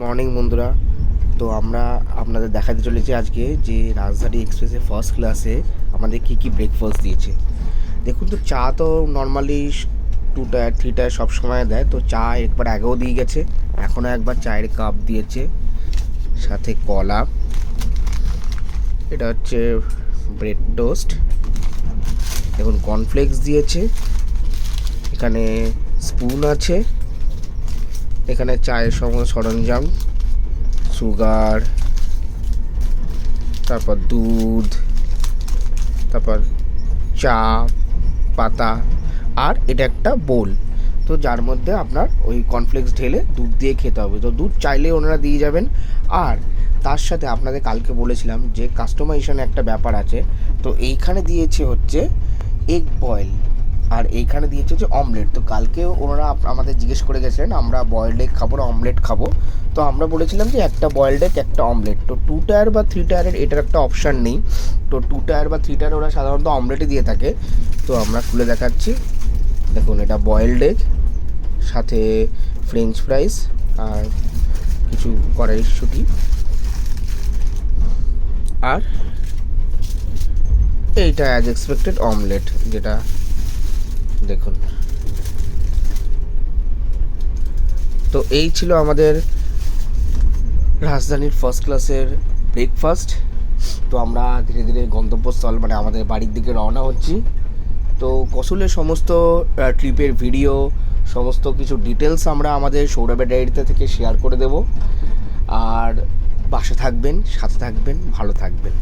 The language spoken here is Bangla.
মর্নিং বন্ধুরা। তো আমরা আপনাদের দেখাতে চলেছি আজকে যে রাজধানী এক্সপ্রেসে ফার্স্ট ক্লাসে আমাদের কী কী ব্রেকফাস্ট দিয়েছে। দেখুন তো, চা তো normally two tier three tier সব সময় দেয়। তো চা একবার আগেও দিয়ে গেছে, এখনও একবার চায়ের কাপ দিয়েছে। সাথে কলা, এটা হচ্ছে ব্রেড টোস্ট দেখুন কর্নফ্লেক্স দিয়েছে। এখানে স্পুন আছে। এখানে চায়ের সমস্ত সরঞ্জাম, সুগার, তারপর দুধ, তারপর চা, পাতা, আর এটা একটা বোল। তো যার মধ্যে আপনার ওই কর্নফ্লেক্স ঢেলে দুধ দিয়ে খেতে হবে। তো দুধ চাইলে ওনারা দিয়ে যাবেন। আর তার সাথে আপনাদের কালকে বলেছিলাম যে কাস্টমাইজেশন একটা ব্যাপার আছে। তো এইখানে দিয়েছে হচ্ছে এগ বয়েল আর এইখানে দিয়েছে হচ্ছে অমলেট তো কালকে ওনারা আমাদের জিজ্ঞেস করে গেছিলেন, আমরা বয়েলড এগ খাব না অমলেট খাব। তো আমরা বলেছিলাম যে একটা বয়েলড এগ একটা অমলেট তো টু টায়ার বা থ্রি টায়ারের এটার একটা অপশান নেই। তো টু টায়ার বা থ্রি টায়ার ওরা সাধারণত অমলেটই দিয়ে থাকে। তো আমরা খুলে দেখাচ্ছি। দেখুন, এটা বয়েলড এগ সাথে ফ্রেঞ্চ ফ্রাইস আর কিছু কড়াইশুটি আর এইটা অ্যাজ এক্সপেক্টেড অমলেট যেটা দেখুন। তো এই ছিল আমাদের রাজধানীর ফার্স্ট ক্লাসের ব্রেকফাস্ট তো আমরা ধীরে ধীরে গন্তব্যস্থল মানে আমাদের বাড়ির দিকে রওনা হচ্ছি। তো কসুলের সমস্ত ট্রিপের ভিডিও সমস্ত কিছু ডিটেলস আমরা আমাদের সৌরভের ডায়েরিতে থেকে শেয়ার করে দেব। আর বাসে থাকবেন, সাথে থাকবেন, ভালো থাকবেন।